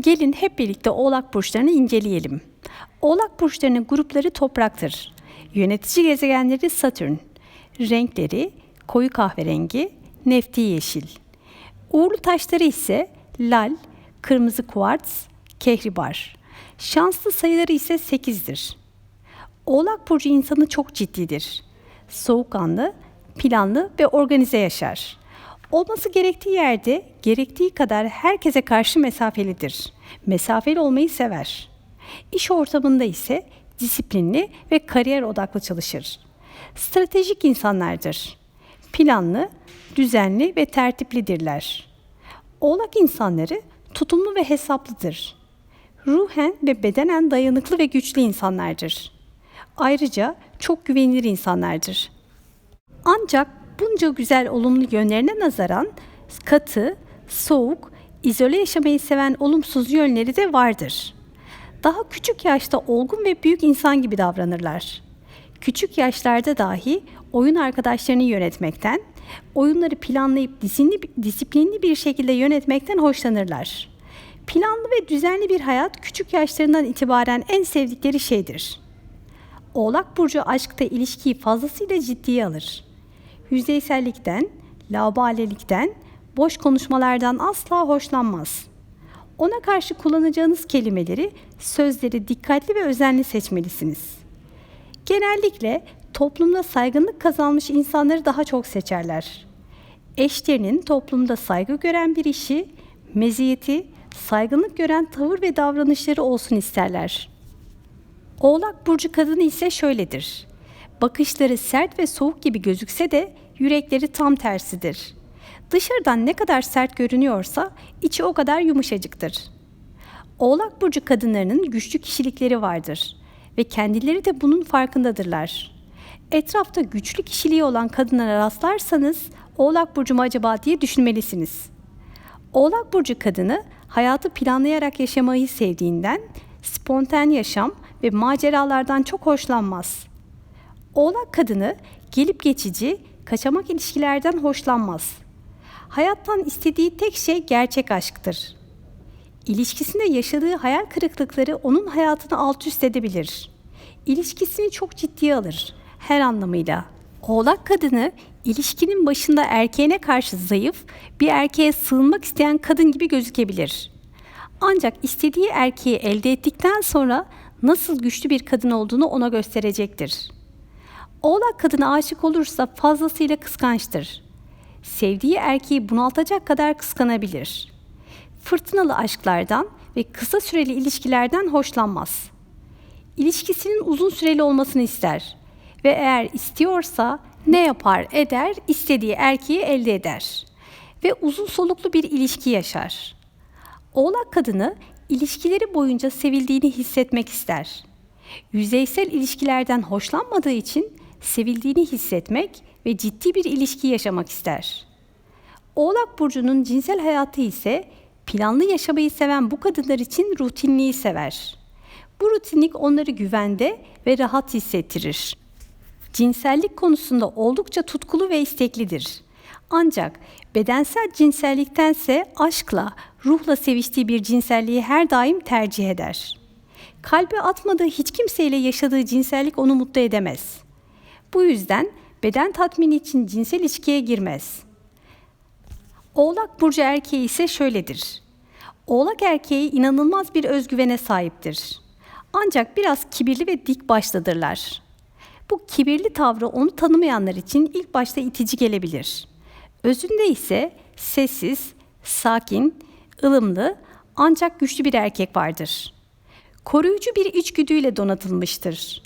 Gelin hep birlikte Oğlak burçlarını inceleyelim. Oğlak burçlarının grupları topraktır. Yönetici gezegenleri Satürn. Renkleri koyu kahverengi, nefti yeşil. Uğurlu taşları ise lal, kırmızı kuarts, kehribar. Şanslı sayıları ise 8'dir. Oğlak burcu insanı çok ciddidir. Soğukkanlı, planlı ve organize yaşar. Olması gerektiği yerde gerektiği kadar herkese karşı mesafelidir. Mesafeli olmayı sever. İş ortamında ise disiplinli ve kariyer odaklı çalışır. Stratejik insanlardır. Planlı, düzenli ve tertiplidirler. Oğlak insanları tutumlu ve hesaplıdır. Ruhen ve bedenen dayanıklı ve güçlü insanlardır. Ayrıca çok güvenilir insanlardır. Ancak bunca güzel olumlu yönlerine nazaran katı, soğuk, izole yaşamayı seven olumsuz yönleri de vardır. Daha küçük yaşta olgun ve büyük insan gibi davranırlar. Küçük yaşlarda dahi oyun arkadaşlarını yönetmekten, oyunları planlayıp disiplinli, disiplinli bir şekilde yönetmekten hoşlanırlar. Planlı ve düzenli bir hayat küçük yaşlarından itibaren en sevdikleri şeydir. Oğlak burcu aşkta ilişkiyi fazlasıyla ciddiye alır. Yüzeysellikten, laubalelikten, boş konuşmalardan asla hoşlanmaz. Ona karşı kullanacağınız kelimeleri, sözleri dikkatli ve özenli seçmelisiniz. Genellikle toplumda saygınlık kazanmış insanları daha çok seçerler. Eşlerinin toplumda saygı gören bir işi, meziyeti, saygınlık gören tavır ve davranışları olsun isterler. Oğlak burcu kadını ise şöyledir. Bakışları sert ve soğuk gibi gözükse de yürekleri tam tersidir. Dışarıdan ne kadar sert görünüyorsa içi o kadar yumuşacıktır. Oğlak burcu kadınlarının güçlü kişilikleri vardır ve kendileri de bunun farkındadırlar. Etrafta güçlü kişiliği olan kadınlara rastlarsanız Oğlak burcu mu acaba diye düşünmelisiniz. Oğlak burcu kadını hayatı planlayarak yaşamayı sevdiğinden spontan yaşam ve maceralardan çok hoşlanmaz. Oğlak kadını gelip geçici, kaçamak ilişkilerden hoşlanmaz. Hayattan istediği tek şey gerçek aşktır. İlişkisinde yaşadığı hayal kırıklıkları onun hayatını alt üst edebilir. İlişkisini çok ciddiye alır, her anlamıyla. Oğlak kadını ilişkinin başında erkeğine karşı zayıf, bir erkeğe sığınmak isteyen kadın gibi gözükebilir. Ancak istediği erkeği elde ettikten sonra nasıl güçlü bir kadın olduğunu ona gösterecektir. Oğlak kadına aşık olursa fazlasıyla kıskançtır. Sevdiği erkeği bunaltacak kadar kıskanabilir. Fırtınalı aşklardan ve kısa süreli ilişkilerden hoşlanmaz. İlişkisinin uzun süreli olmasını ister ve eğer istiyorsa ne yapar eder istediği erkeği elde eder ve uzun soluklu bir ilişki yaşar. Oğlak kadını ilişkileri boyunca sevildiğini hissetmek ister. Yüzeysel ilişkilerden hoşlanmadığı için sevildiğini hissetmek ve ciddi bir ilişki yaşamak ister. Oğlak burcunun cinsel hayatı ise planlı yaşamayı seven bu kadınlar için rutinliği sever. Bu rutinlik onları güvende ve rahat hissettirir. Cinsellik konusunda oldukça tutkulu ve isteklidir. Ancak bedensel cinselliktense aşkla, ruhla seviştiği bir cinselliği her daim tercih eder. Kalbe atmadığı hiç kimseyle yaşadığı cinsellik onu mutlu edemez. Bu yüzden beden tatmini için cinsel ilişkiye girmez. Oğlak burcu erkeği ise şöyledir. Oğlak erkeği inanılmaz bir özgüvene sahiptir. Ancak biraz kibirli ve dik başladırlar. Bu kibirli tavrı onu tanımayanlar için ilk başta itici gelebilir. Özünde ise sessiz, sakin, ılımlı ancak güçlü bir erkek vardır. Koruyucu bir içgüdüyle donatılmıştır.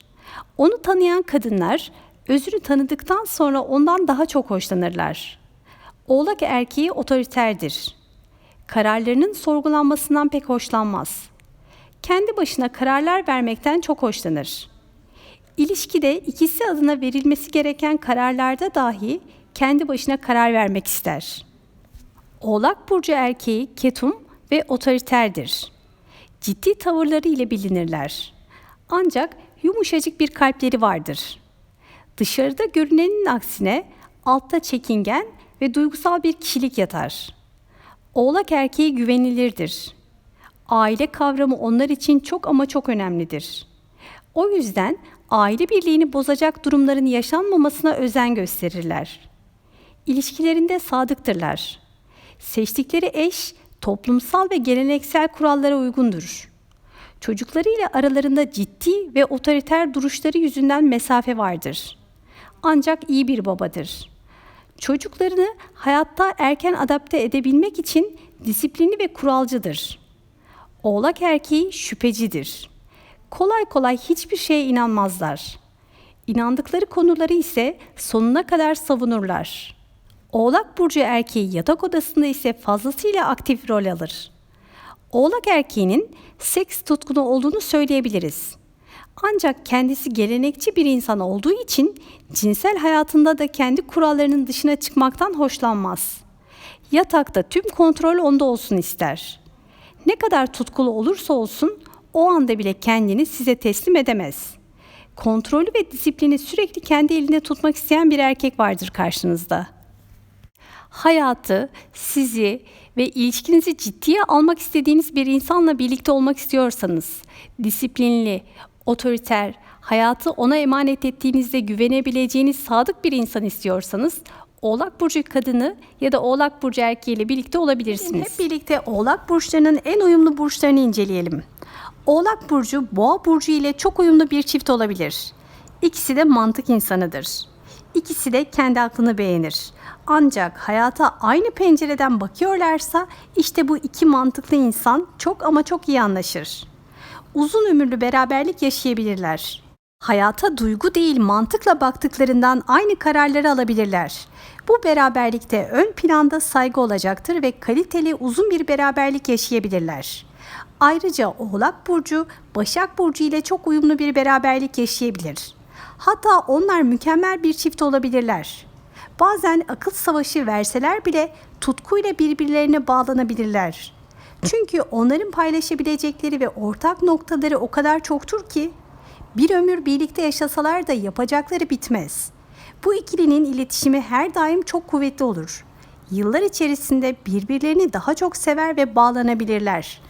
Onu tanıyan kadınlar özünü tanıdıktan sonra ondan daha çok hoşlanırlar. Oğlak erkeği otoriterdir. Kararlarının sorgulanmasından pek hoşlanmaz. Kendi başına kararlar vermekten çok hoşlanır. İlişkide ikisi adına verilmesi gereken kararlarda dahi kendi başına karar vermek ister. Oğlak burcu erkeği ketum ve otoriterdir. Ciddi tavırları ile bilinirler. Ancak yumuşacık bir kalpleri vardır. Dışarıda görünenin aksine altta çekingen ve duygusal bir kişilik yatar. Oğlak erkeği güvenilirdir. Aile kavramı onlar için çok ama çok önemlidir. O yüzden aile birliğini bozacak durumların yaşanmamasına özen gösterirler. İlişkilerinde sadıktırlar. Seçtikleri eş toplumsal ve geleneksel kurallara uygundur. Çocuklarıyla aralarında ciddi ve otoriter duruşları yüzünden mesafe vardır. Ancak iyi bir babadır. Çocuklarını hayatta erken adapte edebilmek için disiplinli ve kuralcıdır. Oğlak erkeği şüphecidir. Kolay kolay hiçbir şeye inanmazlar. İnandıkları konuları ise sonuna kadar savunurlar. Oğlak burcu erkeği yatak odasında ise fazlasıyla aktif rol alır. Oğlak erkeğinin seks tutkunu olduğunu söyleyebiliriz. Ancak kendisi gelenekçi bir insan olduğu için cinsel hayatında da kendi kurallarının dışına çıkmaktan hoşlanmaz. Yatakta tüm kontrol onda olsun ister. Ne kadar tutkulu olursa olsun o anda bile kendini size teslim edemez. Kontrolü ve disiplini sürekli kendi elinde tutmak isteyen bir erkek vardır karşınızda hayatı, sizi ve ilişkinizi ciddiye almak istediğiniz bir insanla birlikte olmak istiyorsanız, disiplinli, otoriter, hayatı ona emanet ettiğinizde güvenebileceğiniz sadık bir insan istiyorsanız, Oğlak burcu kadını ya da Oğlak burcu erkeğiyle birlikte olabilirsiniz. Hep birlikte Oğlak burçlarının en uyumlu burçlarını inceleyelim. Oğlak burcu Boğa burcu ile çok uyumlu bir çift olabilir. İkisi de mantık insanıdır. İkisi de kendi aklını beğenir. Ancak hayata aynı pencereden bakıyorlarsa işte bu iki mantıklı insan çok ama çok iyi anlaşır. Uzun ömürlü beraberlik yaşayabilirler. Hayata duygu değil mantıkla baktıklarından aynı kararları alabilirler. Bu beraberlikte ön planda saygı olacaktır ve kaliteli uzun bir beraberlik yaşayabilirler. Ayrıca Oğlak Burcu, Başak Burcu ile çok uyumlu bir beraberlik yaşayabilir. Hatta onlar mükemmel bir çift olabilirler. Bazen akıl savaşı verseler bile tutkuyla birbirlerine bağlanabilirler. Çünkü onların paylaşabilecekleri ve ortak noktaları o kadar çoktur ki bir ömür birlikte yaşasalar da yapacakları bitmez. Bu ikilinin iletişimi her daim çok kuvvetli olur. Yıllar içerisinde birbirlerini daha çok sever ve bağlanabilirler.